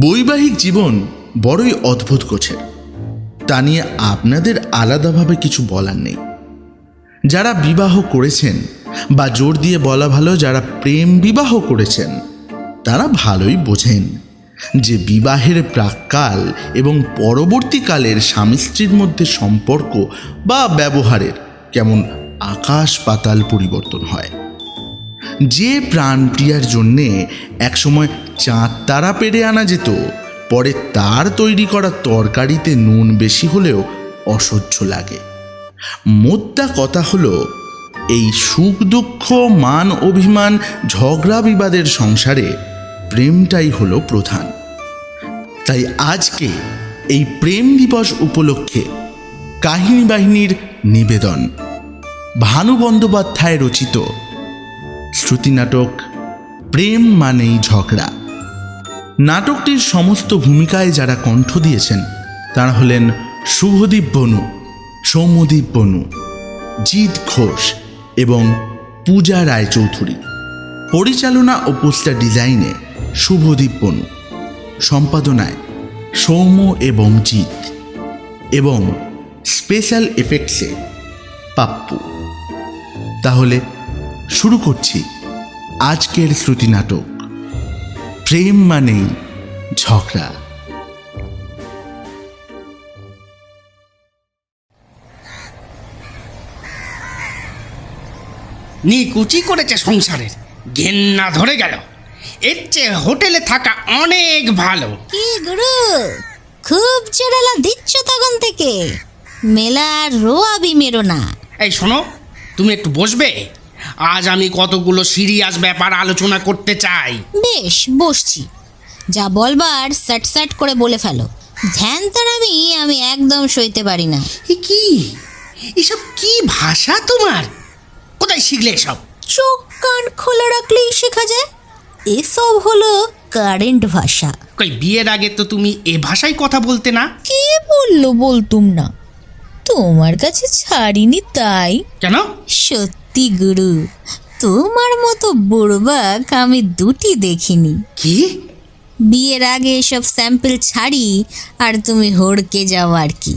বৈবাহিক জীবন বড়ই অদ্ভুত গোছের তা নিয়ে আপনাদের আলাদাভাবে কিছু বলার নেই। যারা বিবাহ করেছেন বা জোর দিয়ে বলা ভালো যারা প্রেম বিবাহ করেছেন, তারা ভালোই বোঝেন যে বিবাহের প্রাককাল এবং পরবর্তীকালের স্বামী স্ত্রীর মধ্যে সম্পর্ক বা ব্যবহারের কেমন আকাশ পাতাল পরিবর্তন হয়। যে প্রাণপ্রিয়ার জন্যে একসময় চাঁদ তারা পেরে আনা যেত। পরে তার তৈরি করা তরকারিতে নুন বেশি হলেও অসহ্য লাগে। মোদ্দা কথা হলো, এই সুখ দুঃখ, মান অভিমান, ঝগড়া বিবাদের সংসারে প্রেমটাই হলো প্রধান। তাই আজকে এই প্রেম দিবস উপলক্ষে কাহিনী বাহিনীর নিবেদন। ভানু বন্দ্যোপাধ্যায় রচিত। শ্রুতি নাটক, প্রেম মানেই ঝগড়া। নাটকটির সমস্ত ভূমিকায় যারা কণ্ঠ দিয়েছেন, তারা হলেন শুভদীপ বনু, সৌম্যদীপ বনু, জিৎ ঘোষ এবং পূজা রায়চৌধুরী। পরিচালনা ও পোস্টার ডিজাইনে শুভদীপ বনু, সম্পাদনায় সৌম্য এবং জিৎ এবং স্পেশাল এফেক্টসে পাপ্পু। তাহলে শুরু করছি আজকের শ্রুতি নাটক। প্রেম মানেই ঝগড়া। নিকুচি করেছে সংসারের ঘেন্না ধরে গেল। এর চেয়ে হোটেলে থাকা অনেক ভালো। কি গুরু খুব চেরালা দিচ্ছ তখন থেকে। মেলার রোয়াবি মেরো না। এই শোনো তুমি একটু বসবে? আজ আমি কতগুলো সিরিয়াস ব্যাপার আলোচনা করতে চাই। বেশ বসছি। যা বলবার স্যাট স্যাট করে বলে ফেলো। ধ্যান তার আমি আমি একদম সইতে পারি না। এ কি? এসব কি ভাষা তোমার? কোথায় শিখলে এসব? চোখ কান খোলা রাখলেই শেখা যায়। এসব হলো কারেন্ট ভাষা। কই বিয়ের আগে তো তুমি এ ভাষায় কথা বলতে না? কে বলল বলতুম না? তোমার কাছে ছাড়িনি তাই। কেন? সত্যি গুরু। তোমার মতো বুড়বাক আমি দুটি দেখিনি। কি? বিয়ের আগে এসব স্যাম্পল ছাড়ি আর তুমি হড়কে যাও আর কি।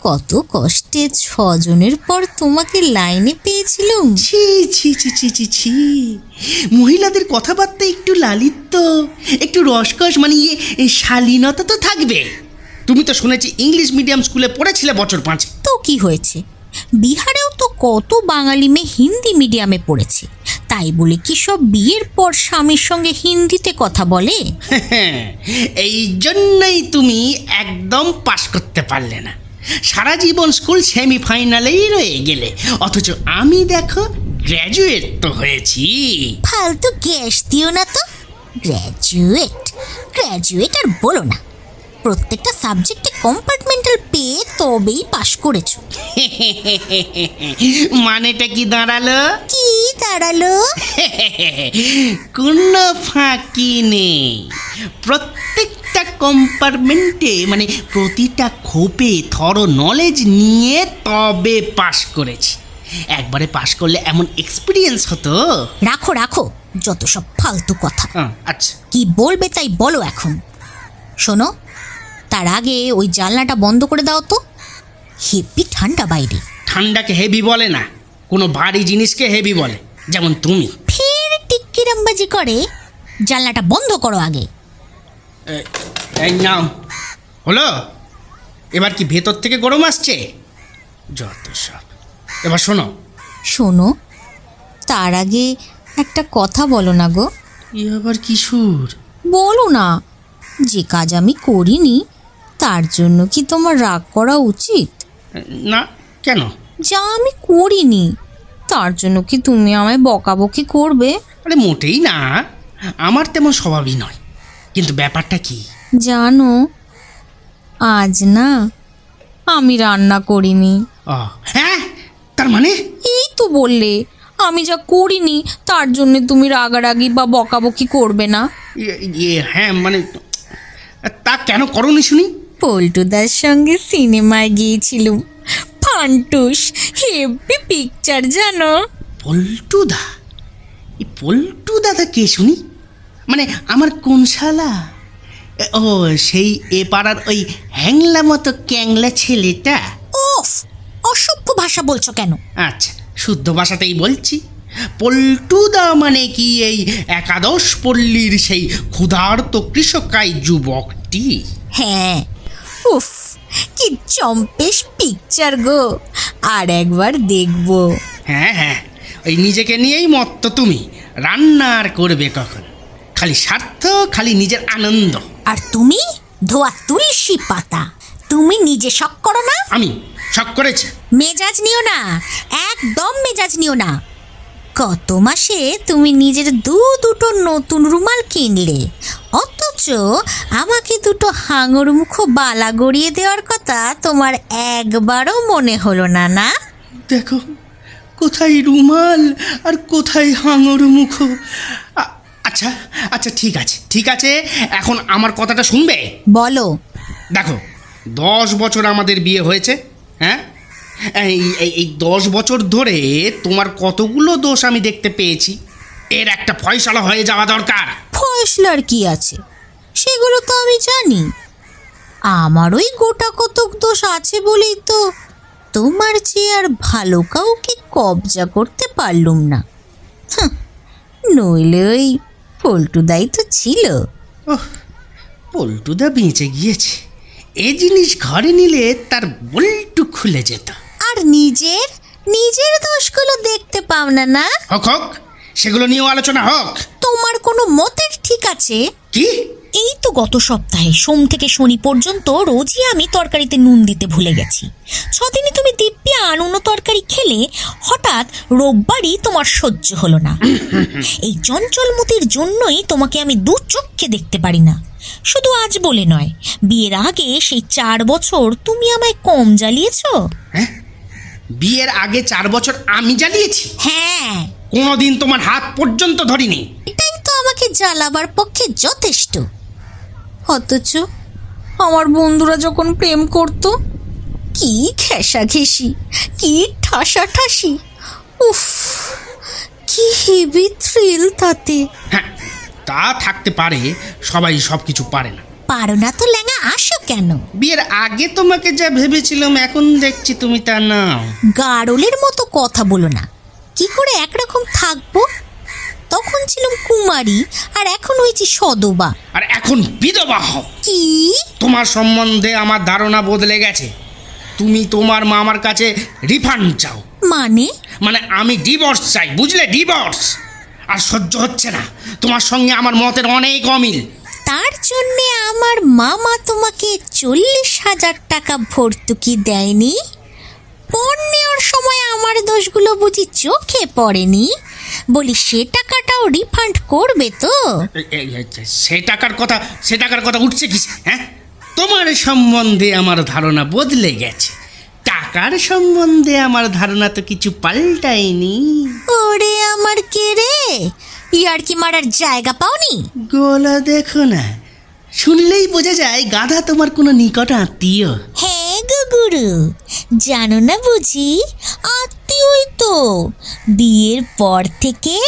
কত কষ্টে ছজনের পর তোমাকে লাইনে পেয়েছিলুম। ছি ছি ছি ছি ছি ছি। মহিলাদের কথাবার্তা একটু লালিত্য একটু রসকস মানে ইয়ে শালীনতা তো থাকবে। তুমি তো শুনেছি ইংলিশ মিডিয়াম স্কুলে পড়েছিলে বছর পাঁচ। তো কি হয়েছে? বিহারেও তো কত বাঙালি মেয়ে হিন্দি মিডিয়ামে পড়েছে। তাই বলে কি সব বিয়ের পর স্বামীর সঙ্গে হিন্দিতে কথা বলে? এই জন্যই তুমি একদম পাশ করতে পারলে না। সারা জীবন স্কুল সেমিফাইনালেই রয়ে গেলে। অথচ আমি দেখো গ্র্যাজুয়েট তো হয়েছি। ফালতু গ্যাস দিও না তো। গ্র্যাজুয়েট? গ্র্যাজুয়েট আর বলো না। প্রত্যেকটা সাবজেক্টে কম্পার্টমেন্টাল পেয়ে তবেই পাশ করেছ। মানেটা কি দাঁড়াল? কি দাঁড়াল? কোনো ফাঁকি নেই। প্রত্যেকটা কম্পার্টমেন্টে মানে প্রতিটা খোপে থরো নলেজ নিয়ে তবে পাশ করেছি। একবারে পাশ করলে এমন এক্সপিরিয়েন্স হতো? রাখো রাখো যত সব ফালতু কথা। আচ্ছা। কি বলবে তাই বলো এখন। শোনো তার আগে ওই জানলাটা বন্ধ করে দাও তো। হেপি ঠান্ডা বাইরে। ঠান্ডাকে হেভি বলে না কোনো ভারী জিনিসকে হেভি বলে যেমন তুমি। ফের টিক্কিরামবাজি করে। জানলাটা বন্ধ করো আগে। এই নাও। হলো? এবার কি ভেতর থেকে গরম আসছে? যত সব। এবার শোনো। শোনো তার আগে একটা কথা বলো না গো। ই আবার কিশোর বলো না যে কাজ আমি করিনি তার জন্য কি তোমার রাগ করা উচিত? না কেন? যা আমি করিনি। তার জন্য কি তুমি আমায় বকাবকি করবে? আরে মোটেই না। আমার তেমন স্বভাবই নয়। কিন্তু ব্যাপারটা কি? জানো আজ না আমি রান্না করিনি। হ্যাঁ? তার মানে? এই তো বললে আমি যা করিনি তার জন্য তুমি রাগারাগি বা বকাবকি করবে না। ইয়ে, ইয়ে হ্যাঁ মানে তা কেন করনি শুনি? পল্টুদার সঙ্গে সিনেমায় গিয়েছিলুম। ফান্টুস হেভি পিকচার জানো? পল্টুদা? এই পল্টুদাদা কে শুনি? মানে আমার কোন শালা? ও সেই এ পাড়ার ওই হ্যাংলা মতো ক্যাংলা ছেলেটা? ওফ অসভ্য ভাষা বলছো কেন? আচ্ছা শুদ্ধ ভাষাতেই বলছি। পল্টুদা মানে কি এই একাদশ পল্লীর সেই ক্ষুধার্ত কৃষকাই যুবকটি? হ্যাঁ উফ কি চম্পেশ পিকচার গো। আর একবার দেখব। হ্যাঁ হ্যাঁ ওই নিজেকে নিয়েই মত্ত তুমি। রান্না আর করবে কখন? খালি স্বার্থ খালি নিজের আনন্দ। আর তুমি? ধোয়া তুলসী পাতা। তুমি নিজে শখ করো না? আমি শখ করেছি। মেজাজ নিও না। একদম মেজাজ নিও না। গত মাসে তুমি নিজের দু দুটো নতুন রুমাল কিনলে? অথচ আমাকে দুটো হাঙর মুখো বালা গড়িয়ে দেওয়ার কথা তোমার একবারও মনে হলো না না? দেখো কোথায় রুমাল আর কোথায় হাঙর মুখ? আচ্ছা আচ্ছা ঠিক আছে ঠিক আছে এখন আমার কথাটা শুনবে? বলো। দেখো দশ বছর আমাদের বিয়ে হয়েছে হ্যাঁ? এই এই- এই দশ বছর ধরে তোমার কতগুলো দোষ আমি দেখতে পেয়েছি? এর একটা ফয়সালা হয়ে যাওয়া দরকার। ফয়সলার কি আছে? সেগুলো তো আমি জানি। আমার ওই গোটা কতক দোষ আছে বলেই তো তোমার চেয়ে আর ভালো কাউকে কবজা করতে পারলুম না। হাহ, নইলে ওই পল্টুদাই তো ছিল। ওহ পল্টুদা বেঁচে গিয়েছে। এ জিনিস ঘরে নিলে তার বল্টু খুলে যেত। আর নিজের নিজের দোষগুলো দেখতে পাও না না? হোক হোক সেগুলো নিয়েও আলোচনা হোক। তোমার কোনো মতের ঠিক আছে? কি? এই তো গত সপ্তাহে সোম থেকে শনি পর্যন্ত রোজই আমি তরকারিতে নুন দিতে ভুলে গেছি। ছদিনে তুমি দিব্যি আনুনো তরকারি খেলে হঠাৎ রোববারই তোমার সহ্য হলো না। এই চঞ্চলমতির জন্যই তোমাকে আমি দু চোখকে দেখতে পারি না। শুধু আজ বলে নয় বিয়ের আগে সেই চার বছর তুমি আমায় কম জ্বালিয়েছ? হ্যাঁ? বিয়ের আগে চার বছর আমি জ্বালিয়েছি। হ্যাঁ। কোনোদিন তোমার হাত পর্যন্ত ধরিনি। এটাই তো আমাকে জ্বালাবার পক্ষে যথেষ্ট। অথচ আমার বন্ধুরা যখন প্রেম করত কি ঘেঁষা ঘেঁষি কি ঠাসা ঠাসি উফ কি হেভি থ্রিল তাতে। হ্যাঁ তা থাকতে পারে সবাই সব কিছু পারে না। পারো না তো ল্যাঙা আসো কেন? বিয়ের আগে তোমাকে যা ভেবেছিলাম এখন দেখছি তুমি তা না গাড়লের মতো কথা বলো না। কি করে একরকম থাকব? তখন ছিলাম কুমারী আর এখন হয়েছি সদবা। আর এখন বিধবা হও। কি? তোমার সম্বন্ধে আমার ধারণা বদলে গেছে। তুমি তোমার মামার কাছে রিফান্ড চাও। মানে? মানে আমি ডিভোর্স চাই বুঝলে? ডিভোর্স আর সহ্য হচ্ছে না। তোমার সঙ্গে আমার মতের অনেক অমিল। তার জন্যে মামা তোমাকে চল্লিশ হাজার টাকা ভর্তুকি দেয়নি? পণ নেওয়ার সময় আমার দোষগুলো বুঝি চোখে পড়েনি? বলি সে টাকাটাও রিফান্ড করবে তো? সে টাকার কথা সে টাকার কথা উঠছে কি হ্যাঁ? তোমার সম্বন্ধে আমার ধারণা বদলে গেছে। টাকার সম্বন্ধে আমার ধারণা তো কিছু পাল্টায়নি। ওরে আমার কে রে? ইয়ার কি মারার জায়গা পাওনি? গলা দেখো না শুনলেই বোঝা যায় গাধা তোমার কোনো নিকট আত্মীয়। হ্যাঁ গুগুরু জানো না বুঝি? আত্মীয়ই তো। বিয়ের পর থেকে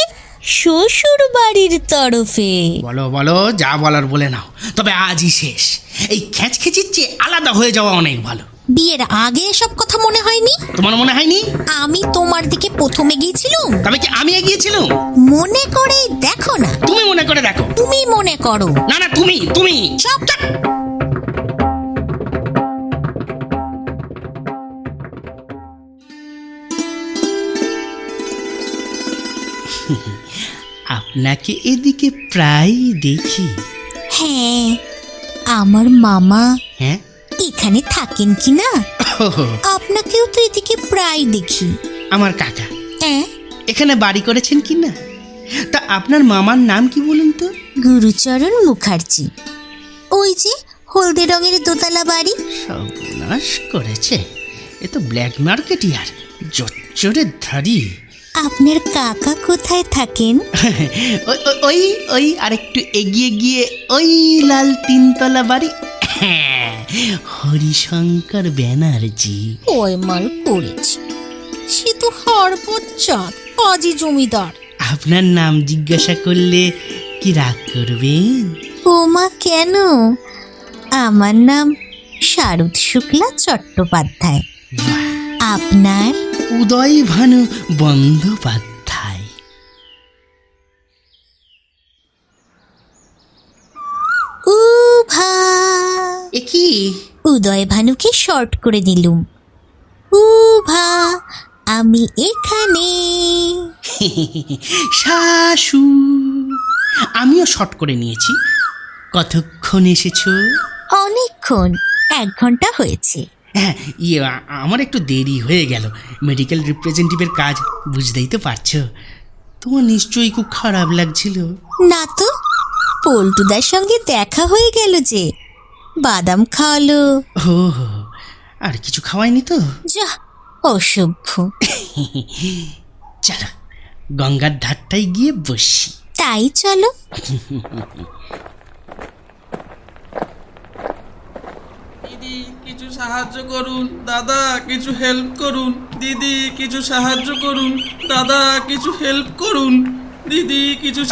শ্বশুর বাড়ির তরফে। বলো বলো যা বলার বলে নাও। তবে আজই শেষ। এই খেচখেচির চেয়ে আলাদা হয়ে যাওয়া অনেক ভালো। বিয়ের আগে এসব কথা মনে হয়নি? তোমার মনে হয়নি? আমি তোমার দিকে প্রথমে গিয়েছিলাম। তবে কি আমি এগিয়েছিলাম? মনে করে দেখো না। তুমি মনে করে দেখো। তুমি মনে করো। না না তুমি তুমি। চপ আপনাকে এদিকে প্রায় দেখি। হ্যাঁ আমার মামা। হ্যাঁ? এখানে থাকেন কি না আপনাকেও তো এদিকে প্রায় দেখি। আমার কাকা। হ্যাঁ? এখানে বাড়ি করেছেন কি না তা আপনার মামার নাম কি বলুন তো? গুরুচরণ মুখার্জি। ওই যে হলদে রঙের দোতলা বাড়ি। সর্বনাশ করেছে। এ তো ব্ল্যাক মার্কেটিয়ার জোচ্চরে ধারি আপনার কাকা কোথায় থাকেন? ওই ওই আরেকটু এগিয়ে গিয়ে ওই লাল তিনতলা বাড়ি হ্যাঁ হরিশঙ্কর ব্যানার্জি। ওই মাল করেছে সে তো হারপত চাঁদ পাজি জমিদার। আপনার নাম জিজ্ঞাসা করলে কি রাগ করবেন? ওমা কেন? আমার নাম শারদ শুক্লা চট্টোপাধ্যায়। আপনার? উদয় ভানু বন্দ্যোপাধ্যায়। উদয় ভানুকে শর্ট করে দিলুম। উভা আমি এখানে। শাশু আমিও শর্ট করে নিয়েছি। কতক্ষণ এসেছ? অনেকক্ষণ এক ঘণ্টা হয়েছে। হ্যাঁ ইয়ে আমার একটু দেরি হয়ে গেল। মেডিকেল রিপ্রেজেন্টেটিভের কাজ বুঝতেই তো পারছ। তোমার নিশ্চয়ই খুব খারাপ লাগছিল। না তো পল্টুদার সঙ্গে দেখা হয়ে গেল যে। বাদাম খাওয়ালো। ও আর কিছু খাওয়াইনি তো? যা অসভ্য। চলো গঙ্গার ধারটায় গিয়ে বসি। তাই চলো। দিদি কিছু সাহায্য করুন। দাদা কিছু হেল্প করুন। দিদি কিছু সাহায্য করুন। দাদা কিছু হেল্প করুন। দিদি কিছু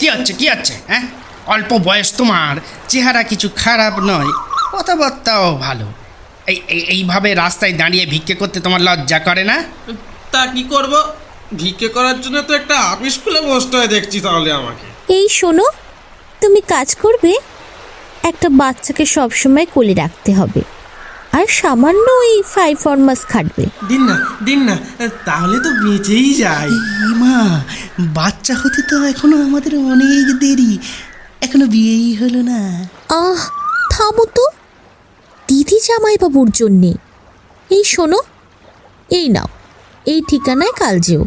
কি হচ্ছে কি হচ্ছে হ্যাঁ? অল্প বয়স তোমার চেহারা কিছু খারাপ নয় কথাবার্তাও ভালো। এই এই- এইভাবে রাস্তায় দাঁড়িয়ে ভিক্ষে করতে তোমার লজ্জা করে না? তা কি করব? ভিক্ষে করার জন্য তো একটা আপিস খুলে বসতে হয় দেখছি তাহলে আমাকে। এই শোনো তুমি কাজ করবে একটা বাচ্চাকে সবসময় কোলে রাখতে হবে আর সামান্য ওই ফাইভ ফরমাস খাটবে। দিন না দিন না তাহলে তো বেঁচেই যায়। মা বাচ্চা হতে তো এখনও আমাদের অনেক দেরি। এখনও বিয়েই হলো না। আহ থামো তো। দিদি জামাইবাবুর জন্যে। এই শোনো এই নাও এই ঠিকানায় কাল যেও।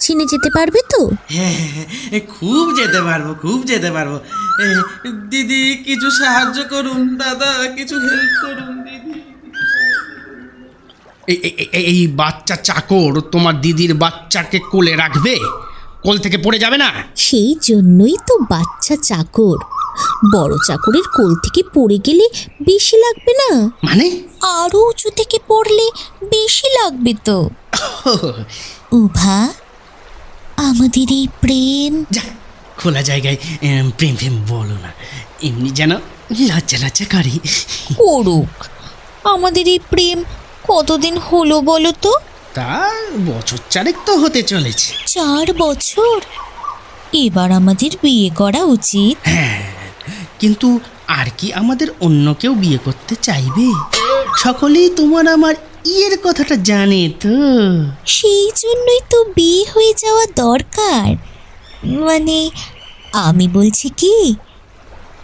চিনে যেতে পারবে তো? হ্যাঁ হ্যাঁ, হ্যাঁ, খুব যেতে পারব খুব যেতে পারব। দিদি কিছু সাহায্য করুন দাদা কিছু হেল্প করুন দিদি এই বাচ্চা চাকর তোমার দিদির বাচ্চাকে কোলে রাখবে? কোল থেকে পড়ে যাবে না। সেই জন্যই তো বাচ্চা চাকর। বড় চাকরের কোল থেকে পড়ে গেলে বেশি লাগবে না? মানে? আরও উঁচু থেকে পড়লে বেশি লাগবে তো। উভা আমাদের এই প্রেম। যা খোলা জায়গায় এম, প্রেম প্রেম বলো না। এমনি যেন লজ্জা লজ্জা করি। করুক। আমাদের এই প্রেম কতদিন হলো বলো তো? তা বছর চারেক তো হতে চলেছে। চার বছর? এবার আমাদের বিয়ে করা উচিত। কিন্তু আর কি আমাদের অন্য কেউ বিয়ে করতে চাইবে? সকলেই তোমার আমার ইয়ের কথাটা জানে তো। সেই জন্যই তো বিয়ে হয়ে যাওয়া দরকার। মানে আমি বলছি কি?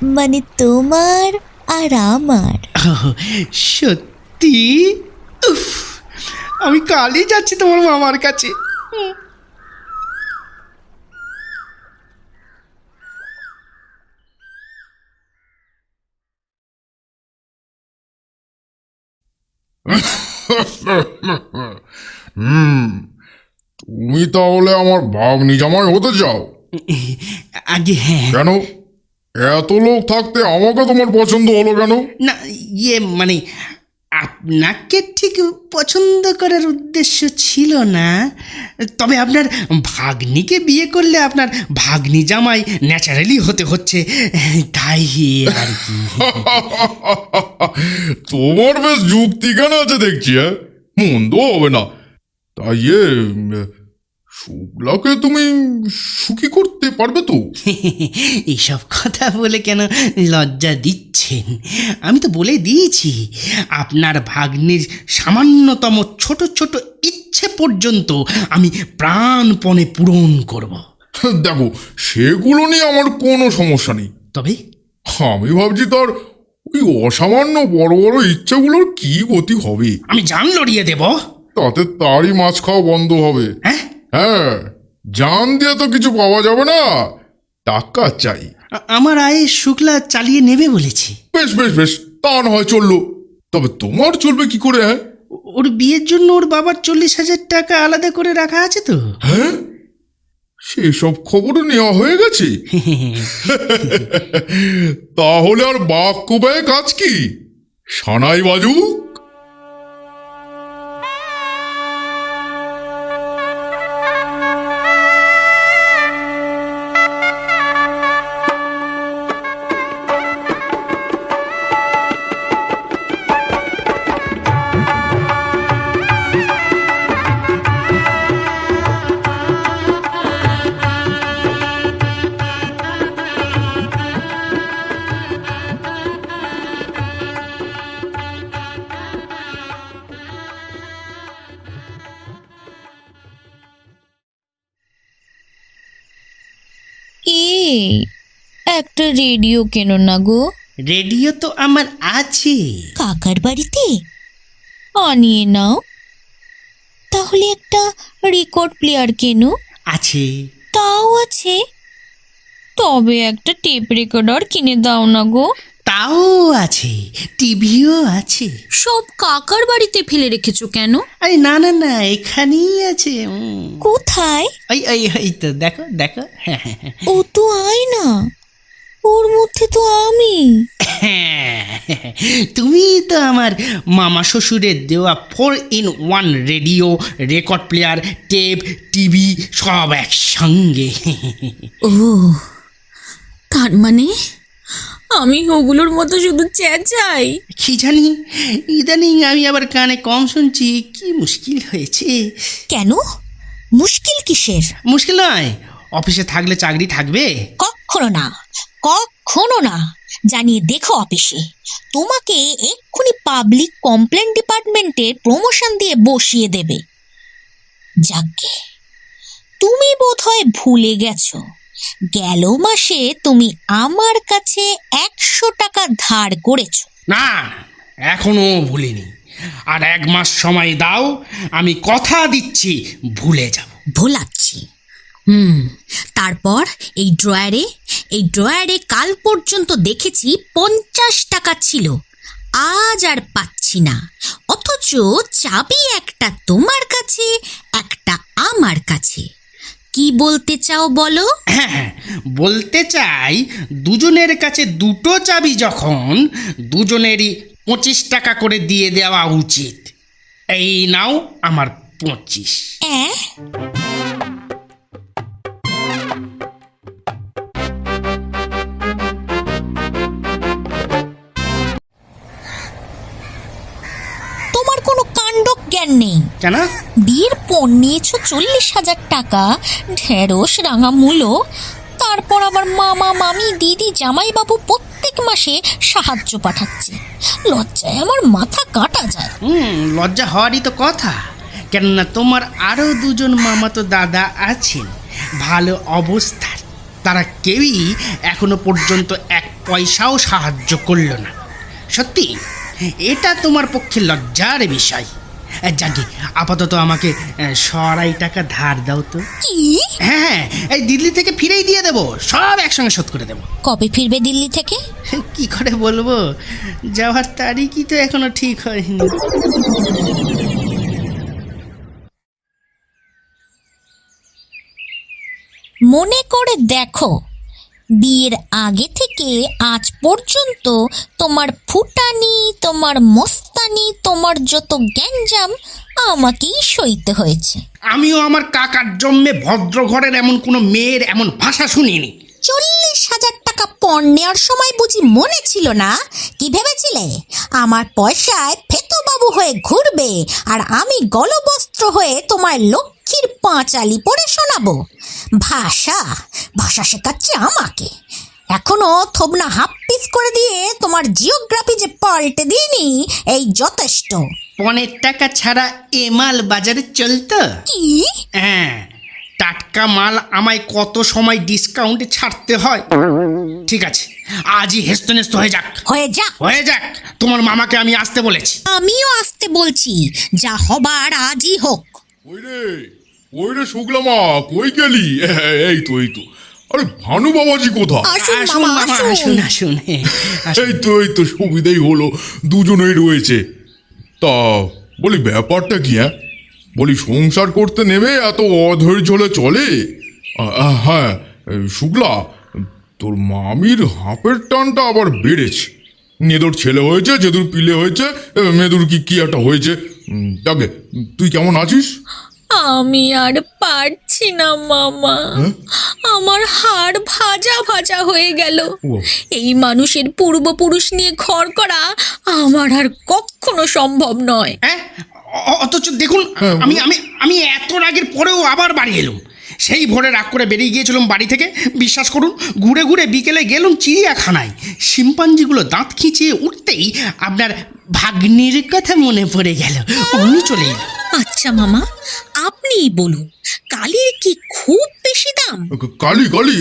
মানে তোমার আর আমার। সত্যি? উফ, আমি কালই যাচ্ছি তোমার মামার কাছে। তুমি তাহলে আমার ভাগ্নি জামাই হতে চাও? আগে হ্যাঁ। কেন? এত লোক থাকতে আমাকে তোমার পছন্দ হলো কেন? না ইয়ে মানে আপনাকে ঠিক পছন্দ করার উদ্দেশ্য ছিল না। তবে আপনার ভাগ্নিকে বিয়ে করলে আপনার ভাগ্নি জামাই ন্যাচারালি হতে হচ্ছে। তাই আর কি। তোমার বেশ যুক্তি কেন আছে দেখছি হ্যাঁ? মন্দ হবে না। তাই শুক্লাকে তুমি সুখী করতে পারবে তো। এইসব কথা বলে কেন লজ্জা দিচ্ছেন? আমি তো বলে দিয়েছি আপনার ভাগ্নির সামান্যতম ছোট ছোট ইচ্ছে পর্যন্ত আমি প্রাণপণে পূরণ করব। দেখো সেগুলো নিয়ে আমার কোনো সমস্যা নেই। তবে? আমি ভাবছি তার ওই অসামান্য বড় বড় ইচ্ছাগুলোর কি গতি হবে? আমি জান লড়িয়ে দেব। তাতে তারই মাছ খাওয়া বন্ধ হবে। হ্যাঁ? হ্যাঁ জান দিয়ে তো কিছু পাওয়া যাবে না। টাকা চাই। আমার আয়ে শুক্লা চালিয়ে নেবে বলেছে। বেশ বেশ বেশ তা না হয় চলল। তবে তোমার চলবে কি করে হ্যাঁ? ওর বিয়ের জন্য ওর বাবার চল্লিশ হাজার টাকা আলাদা করে রাখা আছে তো। হ্যাঁ? সেসব খবরও নেওয়া হয়ে গেছে। তাহলে আর বাক্য ব্যয় কাজ কি? সানাই বাজুক একটা রেডিও কেন না গো? রেডিও তো আমার আছে। কাকার বাড়িতে? আনিয়ে নাও। তাহলে একটা রেকর্ড প্লেয়ার কেন? আছে। তাও আছে? তবে একটা টেপ রেকর্ডার কিনে দাও না গো। তাও আছে। টিভিও আছে। সব কাকার বাড়িতে ফেলে রেখেছো কেন? আরে না না না এখানেই আছে। উম। কোথায়? ওই ওই ওই তো দেখো দেখো। হ্যাঁ হ্যাঁ, হ্যাঁ। ও তো আয় না ওর মধ্যে তো আমি। তুমি তো আমার মামা শ্বশুরের দেওয়া four in one radio record player tape TV সব একসঙ্গে। ও তার মানে আমি ওগুলোর মতো শুধু চেঁচাই? কি জানি ইদানিং আমি আবার কানে কম শুনছি কি মুশকিল হয়েছে। কেন? মুশকিল কিসের? মুশকিল নয় অফিসে থাকলে চাকরি থাকবে? কখনো না কখনো না। জানিয়ে দেখো অফিসে। তোমাকে এক্ষুনি পাবলিক কমপ্লেন ডিপার্টমেন্টের প্রমোশন দিয়ে বসিয়ে দেবে। যাকে তুমি বোধহয় ভুলে গেছো। গেল মাসে তুমি আমার কাছে একশো টাকা ধার করেছ। না এখনও ভুলিনি। আর এক মাস সময় দাও আমি কথা দিচ্ছি ভুলে যাব। ভোলাচ্ছি হুম তারপর এই ড্রয়ারে এই ড্রয়ারে কাল পর্যন্ত দেখেছি পঞ্চাশ টাকা ছিল। আজ আর পাচ্ছি না। অথচ চাবি একটা তোমার কাছে একটা আমার কাছে। কি বলতে চাও বলো? হ্যাঁ বলতে চাই দুজনের কাছে দুটো চাবি যখন দুজনেরই পঁচিশ টাকা করে দিয়ে দেওয়া উচিত। এই নাও আমার পঁচিশ। জ্ঞান নেই কেন? বিয়ের পণ নিয়েছ চল্লিশ হাজার টাকা ঢেঁড়স রাঙা মূলো। তারপর আবার মামা মামি দিদি জামাইবাবু প্রত্যেক মাসে সাহায্য পাঠাচ্ছে। লজ্জায় আমার মাথা কাটা যায়। হুম লজ্জা হওয়ারই তো কথা। কেননা তোমার আরও দুজন মামা তো দাদা আছেন। ভালো অবস্থার। তারা কেউই এখনও পর্যন্ত এক পয়সাও সাহায্য করল না। সত্যি এটা তোমার পক্ষে লজ্জার বিষয়। যাকে আপাতত আমাকে সরাই টাকা ধার দাও তো। কি? হ্যাঁ এই দিল্লি থেকে ফিরেই দিয়ে দেবো সব একসঙ্গে শোধ করে দেবো। কবে ফিরবে দিল্লি থেকে? কি করে বলব যাওয়ার তারিখই তো এখনও ঠিক হয়নি। মনে করে দেখো বিয়ের আগে থেকে আজ পর্যন্ত তোমার ফুটানি, তোমার মস্তানি, তোমার যত গ্যাঞ্জাম আমাকেই সইতে হয়েছে। আমিও আমার কাকার জন্মে ভদ্র ঘরের এমন কোনো মেয়ের এমন ভাষা শুনিনি। পণ নেওয়ার সময় বুঝি মনে ছিল না? কি ভেবেছিলে? আমার পয়সায় ফেতবাবু হয়ে ঘুরবে আর আমি গলবস্ত্র হয়ে তোমার লক্ষ্মীর পাঁচালি পরে শোনাবো। ভাষা ভাষা শেখাচ্ছে আমাকে। এখনও থবনা হাফ পিস করে দিয়ে তোমার জিওগ্রাফি যে পাল্টে দিইনি এই যথেষ্ট। পনেরো টাকা ছাড়া এ মাল বাজারে চলতো? কি? হ্যাঁ। টাটকা মাল আমায় কত সময় ডিসকাউন্টে ছাড়তে হয়? ঠিক আছে আজই হেস্ত নেস্ত হয়ে যাক। হয়ে যাক। হয়ে যাক তোমার মামাকে আমি আসতে বলেছি। আমিও আসতে বলছি যা হবার আজই হোক। ওই রে ওই রে শুক্লা মা কই গেলি? এই তো এই তো। আরে ভানু বাবাজি কোথা আসুন মামা আসুন আসুন। আসুন আসুন। এই তো এই তো সুবিধেই হলো দুজনেই রয়েছে। তা বলি ব্যাপারটা কি হ্যাঁ? বলি সংসার করতে নেবে এত অধৈর্য হলে চলে? হ্যাঁ শুক্লা তোর মামির হাঁপের টানটা আবার বেড়েছে। নেদুর ছেলে হয়েছে যেদুর পিলে হয়েছে মেদুর কি কি একটা হয়েছে? যাকে তুই কেমন আছিস? আমি আর পারছি না মামা। আমার হাড় ভাজা ভাজা হয়ে গেল। এই মানুষের পূর্বপুরুষ নিয়ে ঘর করা আমার আর কখনো সম্ভব নয়। হ্যাঁ? অথচ দেখুন আমি আমি আমি এত রাগের পরেও আবার বাড়ি এলুম। সেই ভোরে রাগ করে বেরিয়ে গিয়েছিলাম বাড়ি থেকে। বিশ্বাস করুন ঘুরে ঘুরে বিকেলে গেলুম চিড়িয়াখানায়। শিম্পাঞ্জিগুলো দাঁত খিঁচিয়ে উঠতেই আপনার ভাগ্নির কথা মনে পড়ে গেল। অমনি চলে এলো। আচ্ছা মামা আপনিই বলুন কালির কি খুব বেশি দাম? কালি কালি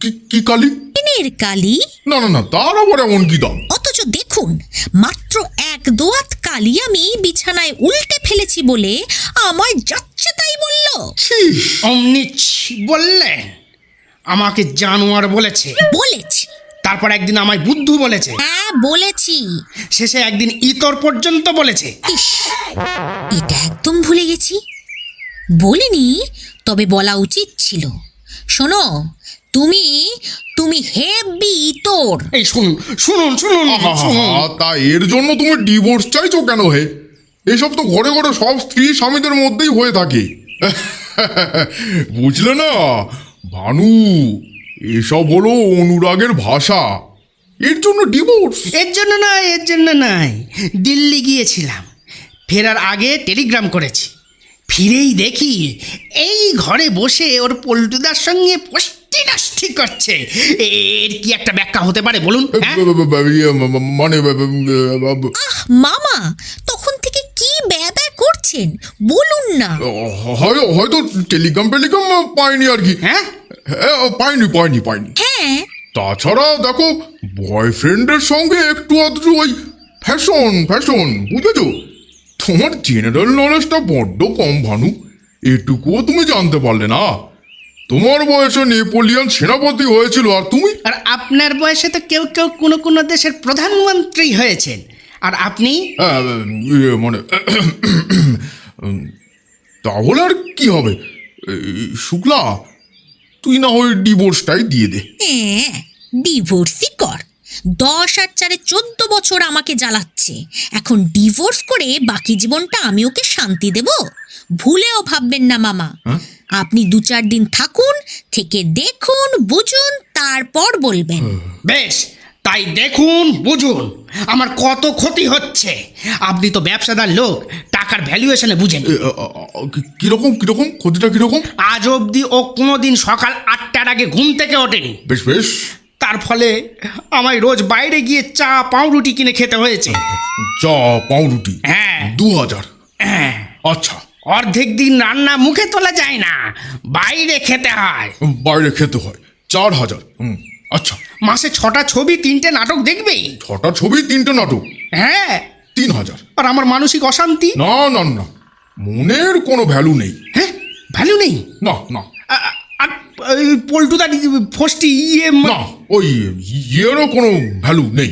কি- কি কালি? এর কালি? না না না তার আবার এমন কি দাম? দেখুন মাত্র এক দোয়াত কালি আমি বিছানায় উল্টে ফেলেছি বলে আমায় যাচ্ছে তাই বলল। অমনি ছি বললেন আমাকে জানোয়ার বলেছে। বলেছি। তারপর একদিন আমায় বুদ্ধু বলেছে। হ্যাঁ বলেছি। শেষে একদিন ইতর পর্যন্ত বলেছে। ইস এটা একদম ভুলে গেছি। বলিনি তবে বলা উচিত ছিল। শোনো তুমি তুমি হেবি তোর। এই শুনুন শুনুন শুনুন। শুনুন তা এর জন্য তুমি ডিভোর্স চাইছো কেন হে? এসব তো ঘরে ঘরে সব স্ত্রী স্বামীদের মধ্যেই হয়ে থাকে। বুঝলে না? ভানু এসব হলো অনুরাগের ভাষা। এর জন্য ডিভোর্স এর জন্য নয় এর জন্য নয়। দিল্লি গিয়েছিলাম। ফেরার আগে টেলিগ্রাম করেছি। ফিরেই দেখি এই ঘরে বসে ওর পল্টুদার সঙ্গে পষ্টি নাষ্টি করছে এর কি একটা ব্যাখ্যা হতে পারে বলুন হ্যাঁ? মানে মামা তখন থেকে কি ব্যবা করছেন বলুন না হয়- হয়তো টেলিগ্রাম টেলিগ্রাম পাইনি আর কি হ্যাঁ হ্যাঁ পাইনি পাইনি পাইনি হ্যাঁ তাছাড়া দেখো বয়ফ্রেন্ডের সঙ্গে একটু আধটু ওই ফ্যাশন ফ্যাশন বুঝেছ তোমার জেনারেল নলেজটা বড্ড কম ভানু এটুকুও তুমি জানতে পারলে না তোমার বয়সে নেপোলিয়ন সেনাপতি হয়েছিল আর তুমি? আর আপনার বয়সে তো কেউ কেউ কোনো কোনো দেশের প্রধানমন্ত্রী হয়েছেন। আর আপনি? আহ, ইয়ে, মানে তাহলে আর কি হবে? এই, শুক্লা তুই না ওই ডিভোর্সটাই দিয়ে দে। হ্যাঁ ডিভোর্সই কর। দশ আর চারে চোদ্দ বছর আমাকে জ্বালাচ্ছে। এখন ডিভোর্স করে বাকি জীবনটা আমি ওকে শান্তি দেব? ভুলেও ভাববেন না মামা। আপনি দু চার দিন থাকুন থেকে দেখুন বুঝুন তারপর বলবেন। বেশ তাই দেখুন বুঝুন। আমার কত ক্ষতি হচ্ছে। আপনি তো ব্যবসাদার লোক টাকার ভ্যালুয়েশনে বুঝেন। কীরকম কীরকম? ক্ষতিটা কীরকম? আজ অবধি ও কোনোদিন সকাল আটটার আগে ঘুম থেকে ওঠেনি। বেশ বেশ। তার ফলে আমায় রোজ বাইরে গিয়ে চা পাউরুটি কিনে খেতে হয়েছে। চা পাউরুটি? হ্যাঁ। দু হাজার হ্যাঁ। আচ্ছা। অর্ধেক দিন রান্না মুখে তোলা যায় না বাইরে খেতে হয়। বাইরে খেতে হয়। চার হাজার হুম আচ্ছা। মাসে ছটা ছবি তিনটে নাটক দেখবেই ছটা ছবি তিনটে নাটক? হ্যাঁ। তিন হাজার আর আমার মানসিক অশান্তি? না না না। মনের কোনো ভ্যালু নেই। হ্যাঁ ভ্যালু নেই? না না। ওই পল্টুদার ফষ্টি ইয়ে না ওই ইয়েরও কোনো ভ্যালু নেই।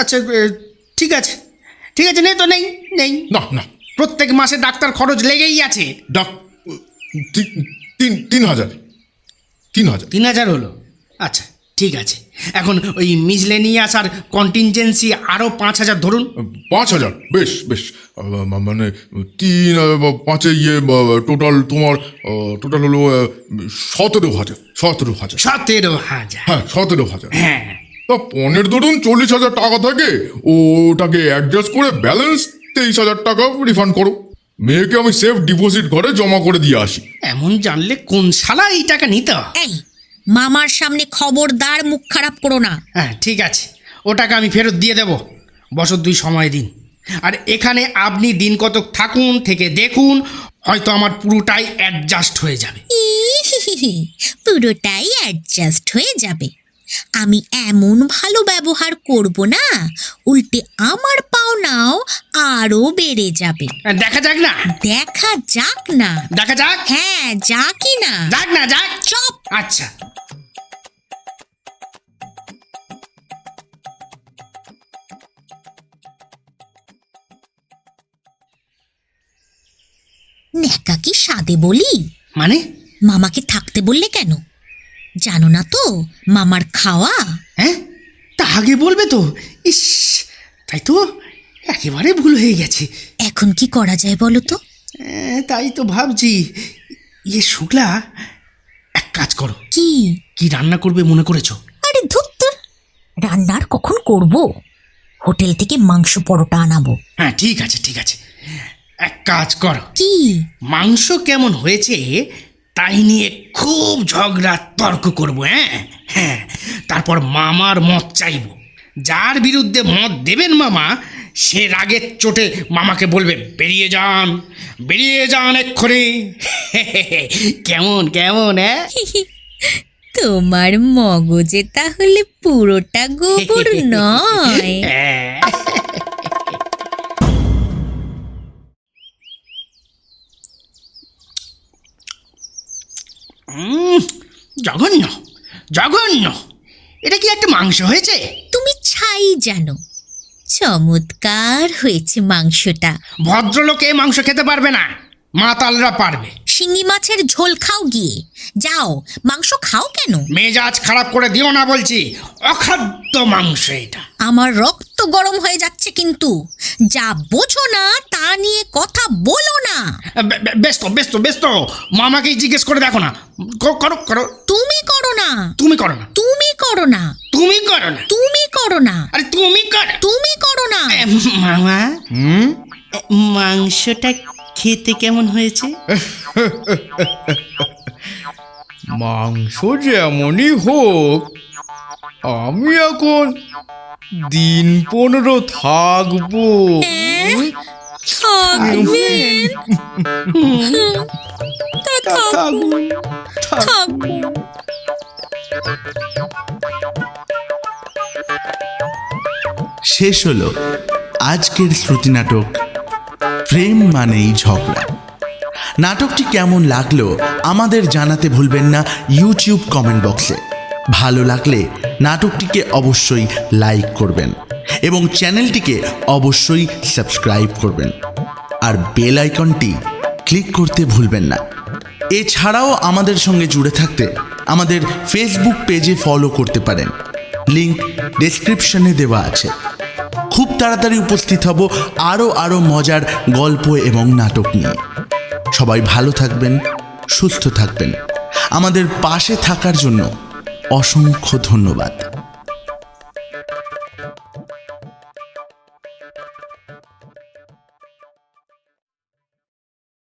আচ্ছা ঠিক আছে। ঠিক আছে নেই তো নেই নেই। না না। প্রত্যেক মাসে ডাক্তার খরচ লেগেই আছে। ডাক তিন তিন হাজার। তিন হাজার। তিন হাজার হলো। আচ্ছা। ঠিক আছে। এখন ওই মিসলেনিয়াস আর কন্টিনজেন্সি আরও পাঁচ হাজার ধরুন। পাঁচ হাজার? বেশ বেশ। মানে তিন পাঁচে ইয়ে টোটাল তোমার টোটাল হলো সতেরো হাজার সতেরো হাজার। সতেরো হাজার। হ্যাঁ সতেরো হাজার। হ্যাঁ। তা পনেরো ধরুন চল্লিশ হাজার টাকা থাকে ওটাকে অ্যাডজাস্ট করে ব্যালেন্স তেইশ হাজার টাকা রিফান্ড করো। মেয়েকে আমি সেফ ডিপোজিট ঘরে জমা করে দিয়ে আসি। এমন জানলে কোন শালা এই টাকা নিতে এই মামার সামনে খবরদার মুখ খারাপ করো না। হ্যাঁ ঠিক আছে। ও টাকা আমি ফেরত দিয়ে দেব। বছর দুই সময় দিন। আর এখানে আপনি দিন কতক থাকুন থেকে দেখুন হয়তো আমার পুরোটাই অ্যাডজাস্ট হয়ে যাবে। পুরোটাই অ্যাডজাস্ট হয়ে যাবে। আমি এমন ভালো ব্যবহার করব না উল্টে আমার পাওনাও আরও বেড়ে যাবে। দেখা যাক না। দেখা যাক না। দেখা যাক। হ্যাঁ যা কি না। যাক না যাক। চপ। আচ্ছা। নেকা কি সাদে বলি? মানে? মামাকে থাকতে বললে কেন? জানো না তো মামার খাওয়া। হ্যাঁ? তা আগে বলবে তো। ইস তাই তো একেবারে ভুল হয়ে গেছে। এখন কি করা যায় বলো তো? এ, তাই তো ভাবছি। ইয়ে শুক্লা এক কাজ করো। কি? কি রান্না করবে মনে করেছ? আরে ধুত্তর রান্নার কখন করব? হোটেল থেকে মাংস পরোটা আনাবো। হ্যাঁ ঠিক আছে ঠিক আছে। এক কাজ কর। কি? মাংস কেমন হয়েছে তাই নিয়ে খুব ঝগড়া তর্ক করব হ্যাঁ? হ্যাঁ তারপর মামার মত চাইব। যার বিরুদ্ধে মত দেবেন মামা সে রাগের চোটে মামাকে বলবে বেরিয়ে যান বেরিয়ে যান এক্ষুনি। কেমন কেমন হ্যাঁ? তোমার মগজে তাহলে পুরোটা গোবর নয়। জঘন্য জঘন্য এটা কি একটা মাংস হয়েছে? তুমি ছাই জানো চমৎকার হয়েছে মাংসটা। ভদ্রলোকে মাংস খেতে পারবে না মাতালরা পারবে। শিঙি মাছের ঝোল খাও গিয়ে। যাও মাংস খাও কেন? মেজাজ খারাপ করে দিও না বলছি। অখাদ্য মাংস এটা। আমার রক্ত গরম হয়ে যাচ্ছে কিন্তু। যা বোঝো না তা নিয়ে কথা বলো না। বে- বে- বেশ তো বেশ তো বেশ তো মামাকেই জিজ্ঞেস করে দেখো না। করো করো। তুমি করো না। তুমি করো না। তুমি করো না। তুমি করো না। তুমি করো না। আরে তুমি করো। তুমি করো না। মামা। মাংসটা খেতে কেমন হয়েছে? মাংস যেমনই হোক আমি এখন দিন পনেরো থাকব। শেষ হলো আজকের শ্রুতি নাটক। প্রেম মানেই ঝগড়া। নাটকটি কেমন লাগল আমাদের জানাতে ভুলবেন না ইউটিউব কমেন্ট বক্সে। ভালো লাগলে নাটকটিকে অবশ্যই লাইক করবেন এবং চ্যানেলটিকে অবশ্যই সাবস্ক্রাইব করবেন। আর বেল আইকনটি ক্লিক করতে ভুলবেন না। এছাড়াও আমাদের সঙ্গে জুড়ে থাকতে আমাদের ফেসবুক পেজে ফলো করতে পারেন। লিংক ডেসক্রিপশনে দেওয়া আছে। তাড়াতাড়ি উপস্থিত হব। আরও আরও মজার গল্প এবং নাটক নিয়ে। সবাই ভালো থাকবেন, সুস্থ থাকবেন। আমাদের পাশে থাকার জন্য অসংখ্য ধন্যবাদ।